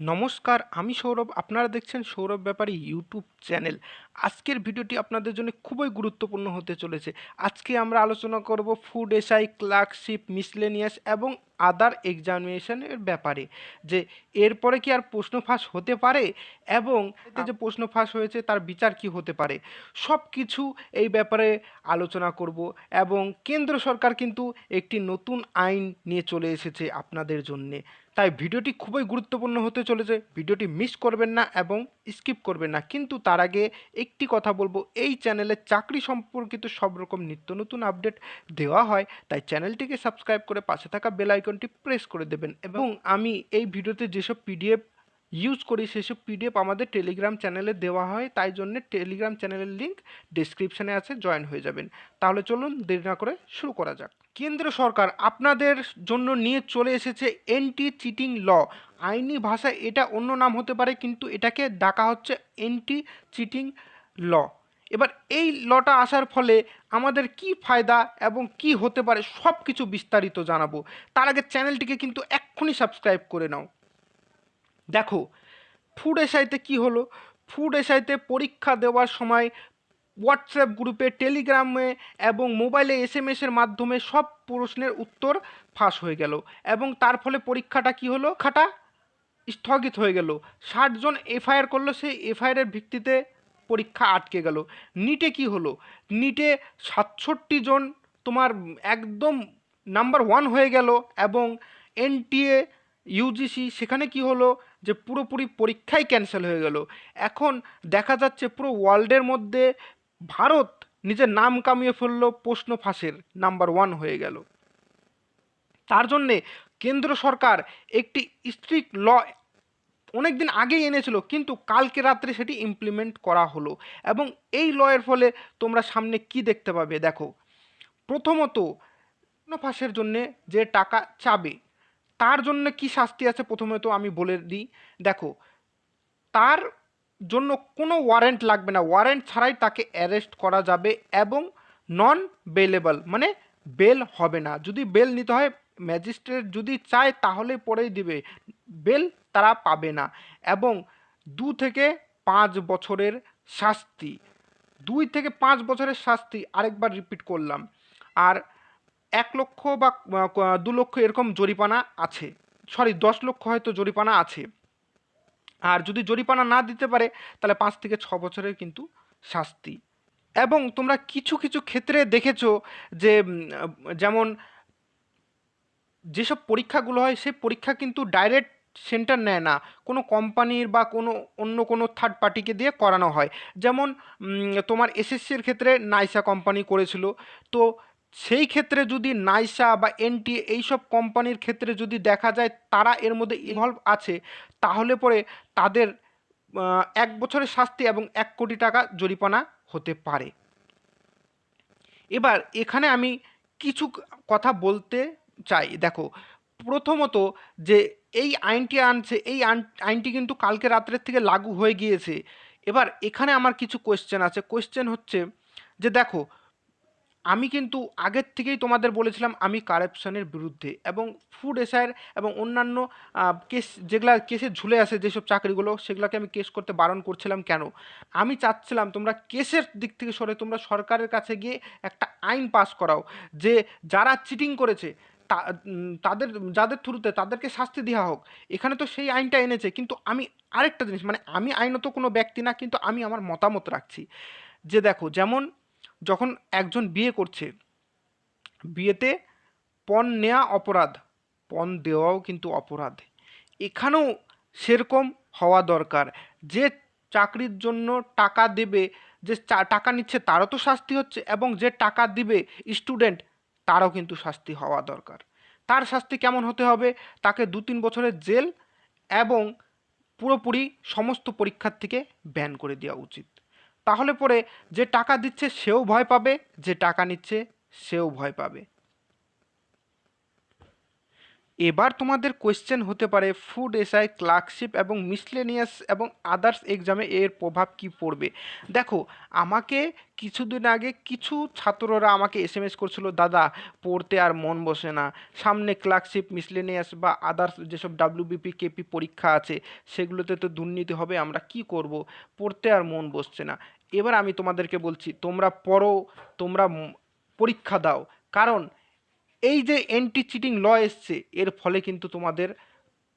নমস্কার, আমি সৌরভ। আপনারা দেখছেন সৌরভ ব্যাপারী ইউটিউব চ্যানেল। আজকের ভিডিওটি আপনাদের জন্য খুবই গুরুত্বপূর্ণ হতে চলেছে। আজকে আমরা আলোচনা করব ফুড এসআই, ক্লার্কশিপ, মিসলেনিয়াস এবং আদার এক্সামিনেশনের ব্যাপারে। যে এরপরে কি আর প্রশ্ন ফাঁস হতে পারে এবং যে প্রশ্ন ফাঁস হয়েছে তার বিচার কি হতে পারে সব কিছু এই ব্যাপারে আলোচনা করব এবং কেন্দ্র সরকার কিন্তু একটি নতুন আইন নিয়ে চলে এসেছে আপনাদের জন্যে। তাই ভিডিওটি খুবই গুরুত্বপূর্ণ হতে চলেছে। ভিডিওটি মিস করবেন না এবং স্কিপ করবেন না। কিন্তু তার আগে একটি কথা বলব, এই চ্যানেলে চাকরি সম্পর্কিত সব রকম নিত্য নতুন আপডেট দেওয়া হয়। তাই চ্যানেলটিকে সাবস্ক্রাইব করে পাশে থাকা বেল আইকনটি প্রেস করে দেবেন। এবং আমি এই ভিডিওতে যেসব পিডিএফ ইউজ করি সেসব পিডিএফ আমাদের টেলিগ্রাম চ্যানেলে দেওয়া হয়, তাই জন্য টেলিগ্রাম চ্যানেলের লিঙ্ক ডিসক্রিপশানে আছে জয়েন হয়ে যাবেন। তাহলে চলুন দেরি না করে শুরু করা যাক। কেন্দ্র সরকার আপনাদের জন্য নিয়ে চলে এসেছে এন্টি চিটিং ল আইনি ভাষায় এটা অন্য নাম হতে পারে, কিন্তু এটাকে ডাকা হচ্ছে এন্টি চিটিং ল এবার এই লটা আসার ফলে আমাদের কি ফায়দা এবং কি হতে পারে সব কিছু বিস্তারিত জানাব। তার আগে চ্যানেলটিকে কিন্তু এক্ষুনি সাবস্ক্রাইব করে নাও। দেখো ফুড এসআইতে কি হলো? ফুড এসআইতে পরীক্ষা দেওয়ার সময় হোয়াটসঅ্যাপ গ্রুপে টেলিগ্রামে এবং মোবাইলে এস এম এসের মাধ্যমে সব প্রশ্নের উত্তর ফাঁস হয়ে গেল এবং তার ফলে পরীক্ষাটা কি হলো? খাটা স্থগিত হয়ে গেল। ষাট জন এফআইআর করল, সেই এফআইআরের ভিত্তিতে পরীক্ষা আটকে গেল। নিটে কি হলো? নিটে সাতষট্টি জন তোমার একদম নাম্বার ওয়ান হয়ে গেল এবং এনটিএ ইউজিসি সেখানে কি হলো? যে পুরোপুরি পরীক্ষাই ক্যান্সেল হয়ে গেল। এখন দেখা যাচ্ছে পুরো ওয়ার্ল্ডের মধ্যে ভারত নিজের নাম কামিয়ে ফেলল প্রশ্ন ফাঁসের নাম্বার ওয়ান হয়ে গেল। তার জন্যে কেন্দ্র সরকার একটি স্ট্রিক্ট ল অনেক দিন আগেই এনেছিল, কিন্তু কালকে রাত্রে সেটি ইমপ্লিমেন্ট করা হলো এবং এই লয়ের ফলে তোমরা সামনে কি দেখতে পাবে? দেখো, প্রথমত ফাঁসের জন্যে যে টাকা চাবে তার জন্য কি শাস্তি আছে প্রথমে তো আমি বলে দিই। দেখো, তার জন্য কোনো ওয়ারেন্ট লাগবে না। ওয়ারেন্ট ছাড়াই তাকে অ্যারেস্ট করা যাবে এবং নন বেলেবল মানে বেল হবে না। যদি বেল নিতে হয় ম্যাজিস্ট্রেট যদি চায় তাহলে পরেই দিবে। বেল তারা পাবে না এবং দু থেকে পাঁচ বছরের শাস্তি, দুই থেকে পাঁচ বছরের শাস্তি আরেকবার রিপিট করলাম। আর এক লক্ষ বা দু লক্ষ এরকম জরিপানা আছে। সরি দশ লক্ষ হয়তো জরিপানা আছে। আর যদি জরিপানা না দিতে পারে, তাহলে পাঁচ থেকে ছ বছরের কিন্তু শাস্তি। এবং তোমরা কিছু কিছু ক্ষেত্রে দেখেছ যে যেমন যেসব পরীক্ষাগুলো হয়, সেই পরীক্ষা কিন্তু ডাইরেক্ট সেন্টার নেয় না। কোনো কোম্পানির বা কোনো অন্য কোনো থার্ড পার্টিকে দিয়ে করানো হয়। যেমন তোমার এসএসসির ক্ষেত্রে নাইসা কোম্পানি করেছিল। তো সেই ক্ষেত্রে যদি নাইসা বা এনটি এইসব কোম্পানির ক্ষেত্রে যদি দেখা যায় তারা এর মধ্যে ইনভলভ আছে, তাহলে পরে তাদের এক বছরের শাস্তি এবং এক কোটি টাকা জরিমানা হতে পারে। এবার এখানে আমি কিছু কথা বলতে চাই। দেখো, প্রথমত যে এই আইনটি আনছে, এই আইন- আইনটি কিন্তু কালকে রাত্রের থেকে লাগু হয়ে গিয়েছে। এবার এখানে আমার কিছু কোয়েশ্চেন আছে। কোয়েশ্চেন হচ্ছে যে দেখো আমি কিন্তু আগের থেকেই তোমাদের বলেছিলাম আমি কারাপশনের বিরুদ্ধে এবং ফুড এসআইয়ের এবং অন্যান্য কেস যেগুলা কেসে ঝুলে আসে যেসব চাকরিগুলো, সেগুলোকে আমি কেস করতে বারণ করছিলাম কেন? আমি চাচ্ছিলাম তোমরা কেসের দিক থেকে সরে তোমরা সরকারের কাছে গিয়ে একটা আইন পাস করাও, যে যারা চিটিং করেছে তাদের, যাদের থ্রুতে তাদেরকে শাস্তি দেওয়া হোক। এখানে তো সেই আইনটা এনেছে, কিন্তু আমি আরেকটা জিনিস মানে আমি আইনত কোনো ব্যক্তি না, কিন্তু আমি আমার মতামত রাখছি। যে দেখো, যেমন যখন একজন বিয়ে করছে, বিয়েতে পণ নেওয়া অপরাধ, পণ দেওয়াও কিন্তু অপরাধ। এখানেও সেরকম হওয়া দরকার। যে চাকরির জন্য টাকা দেবে, যে টাকা নিচ্ছে তারও তো শাস্তি হচ্ছে এবং যে টাকা দিবে স্টুডেন্ট, তারও কিন্তু শাস্তি হওয়া দরকার। তার শাস্তি কেমন হতে হবে? তাকে দু তিন বছরের জেল এবং পুরোপুরি সমস্ত পরীক্ষার থেকে ব্যান করে দেওয়া উচিত। তাহলে পরে যে টাকা দিচ্ছে সেও ভয় পাবে যে টাকা নিচ্ছে সেও ভয় পাবে। এবার তোমাদের কোয়েশ্চেন হতে পারে ফুড এসআই ক্লার্কশিপ এবং মিসলেনিয়াস এবং আদার্স এক্সামে এর প্রভাব কি পড়বে? দেখো, আমাকে কিছুদিন আগে কিছু ছাত্ররা আমাকে এস এম এস করছিল, দাদা, পড়তে আর মন বসে না। সামনে ক্লার্কশিপ মিসলেনিয়াস বা আদার্স যেসব ডাব্লিউবিপি কেপি পরীক্ষা আছে, সেগুলোতে তো দুর্নীতি হবে, আমরা কি করব? পড়তে আর মন বসছে না। এবার আমি তোমাদেরকে বলছি, তোমরা পড়ো, তোমরা পরীক্ষা দাও। কারণ এই যে এন্টি চিটিং ল এসছে, এর ফলে কিন্তু তোমাদের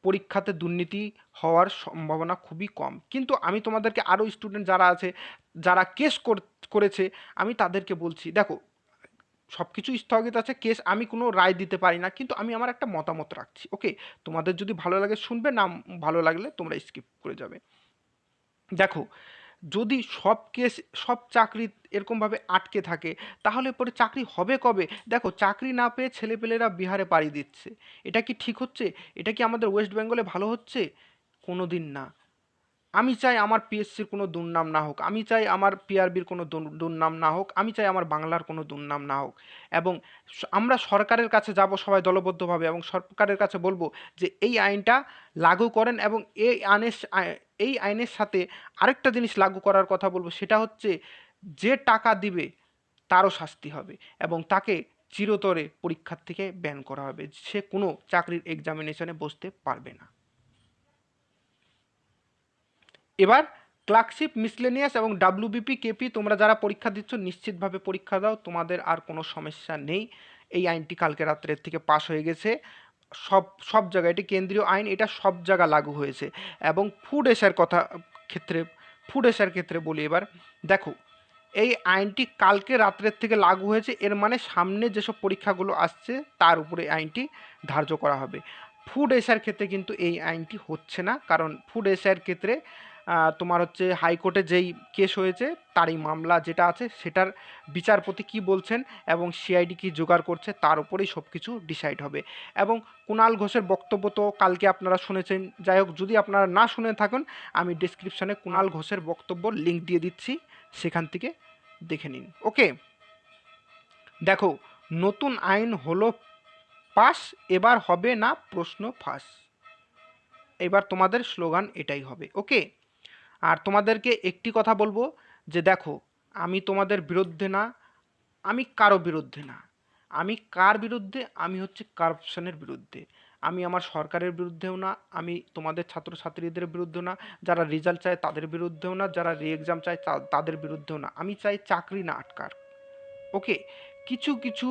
পরীক্ষাতে দুর্নীতি হওয়ার সম্ভাবনা খুবই কম। কিন্তু আমি তোমাদেরকে আরও স্টুডেন্ট যারা আছে, যারা কেস করেছে, আমি তাদেরকে বলছি, দেখো সব কিছু স্থগিত আছে কেস আমি কোনো রায় দিতে পারি না, কিন্তু আমি আমার একটা মতামত রাখছি ওকে তোমাদের যদি ভালো লাগে, শুনবে, না ভালো লাগলে তোমরা স্কিপ করে যাবে। দেখো যদি সব কেস, সব চাকরি এরকমভাবে আটকে থাকে, তাহলে পরে চাকরি হবে কবে? দেখো, চাকরি না পেয়ে ছেলেপেলেরা বিহারে পাড়ি দিচ্ছে। এটা কি ঠিক হচ্ছে? এটা কি আমাদের ওয়েস্ট বেঙ্গলে ভালো হচ্ছে? কোনো দিন না। আমি চাই আমার পিএসসির কোনো দুর্নাম না হোক, আমি চাই আমার পিআরবির কোনো দুর- দুর্নাম না হোক, আমি চাই আমার বাংলার কোনো দুর্নাম না হোক। এবং আমরা সরকারের কাছে যাব সবাই দলবদ্ধভাবে এবং সরকারের কাছে বলব যে এই আইনটা লাগু করেন এবং এই আইনের এই আইনের সাথে আরেকটা জিনিস লাগু করার কথা বলব, সেটা হচ্ছে যে টাকা দিবে তারও শাস্তি হবে এবং তাকে চিরতরে পরীক্ষার থেকে ব্যান করা হবে। সে কোনো চাকরির এক্সামিনেশনে বসতে পারবে না। এবার ক্লার্কশিপ মিসলেনিয়াস এবং ডাব্লিউবিপি কেপি তোমরা যারা পরীক্ষা দিচ্ছ, নিশ্চিতভাবে পরীক্ষা দাও, তোমাদের আর কোনো সমস্যা নেই। এই আইনটি কালকে রাত্রের থেকে পাশ হয়ে গেছে। সব সব জায়গায়, এটি কেন্দ্রীয় আইন, এটা সব জায়গা লাগু হয়েছে। এবং ফুড এসার কথা ক্ষেত্রে ফুড এসার ক্ষেত্রে বলি এবার, দেখো, এই আইনটি কালকে রাত্রের থেকে লাগু হয়েছে, এর মানে সামনে যেসব পরীক্ষাগুলো আসছে, তার উপরে আইনটি ধার্য করা হবে। ফুড এসার ক্ষেত্রে কিন্তু এই আইনটি হচ্ছে না, কারণ ফুড এসার ক্ষেত্রে তোমার হচ্ছে হাইকোর্টে যেই কেস হয়েছে, তারই মামলা যেটা আছে, সেটার বিচারপতি কি বলছেন এবং সিআইডি কি জোগাড় করছে, তার উপরেই সব কিছু ডিসাইড হবে। এবং কুণাল ঘোষের বক্তব্য তো কালকে আপনারা শুনেছেন। যাই হোক, যদি আপনারা না শুনে থাকেন, আমি ডিসক্রিপশনে কুণাল ঘোষের বক্তব্য লিঙ্ক দিয়ে দিচ্ছি, সেখান থেকে দেখে নিন। ওকে দেখো, নতুন আইন হলো পাস এবার হবে না প্রশ্ন ফাঁস। এবার তোমাদের স্লোগান এটাই হবে। ওকে আর তোমাদেরকে একটি কথা বলব যে দেখো, আমি তোমাদের বিরুদ্ধে না, আমি কারও বিরুদ্ধে না। আমি কার বিরুদ্ধে? আমি হচ্ছে কারাপশনের বিরুদ্ধে। আমি আমার সরকারের বিরুদ্ধেও না, আমি তোমাদের ছাত্রছাত্রীদের বিরুদ্ধেও না, যারা রেজাল্ট চায় তাদের বিরুদ্ধেও না, যারা রি এক্সাম চায় তাদের বিরুদ্ধেও না। আমি চাই চাকরি না আটকার। ওকে? কিছু কিছু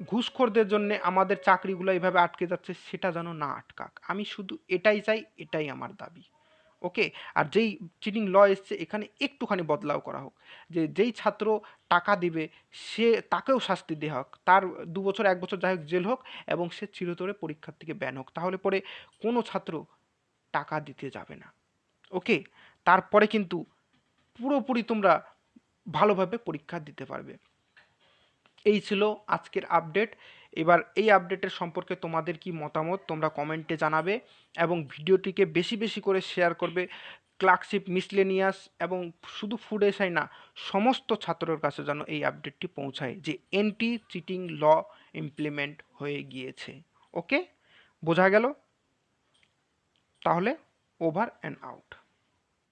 ঘুষখোরদের জন্য আমাদের চাকরিগুলো এইভাবে আটকে যাচ্ছে, সেটা যেন না আটকাক। আমি শুধু এটাই চাই, এটাই আমার দাবি। ওকে? আর যেই চিটিং ল এসছে, এখানে একটুখানি বদলাও করা হোক। যে যেই ছাত্র টাকা দিবে, সে তাকেও শাস্তি দেওয়া হোক। তার দু বছর, এক বছর যাই হোক জেল হোক, এবং সে চিরতরে পরীক্ষার থেকে ব্যান হোক। তাহলে পরে কোনো ছাত্র টাকা দিতে যাবে না। ওকে? তারপরে কিন্তু পুরোপুরি তোমরা ভালোভাবে পরীক্ষা দিতে পারবে। এই ছিল আজকের আপডেট এবার এই আপডেটের সম্পর্কে তোমাদের কি মতামত তোমরা কমেন্টে জানাবে এবং ভিডিওটিকে বেশি বেশি করে শেয়ার করবে ক্লার্কশিপ মিসলেনিয়াস এবং শুধু ফুড এসআই না, সমস্ত ছাত্রের কাছে যেন এই আপডেটটি পৌঁছায় যে এন্টি চিটিং ল ইমপ্লিমেন্ট হয়ে গিয়েছে। ওকে বোঝা গেল? তাহলে ওভার অ্যান্ড আউট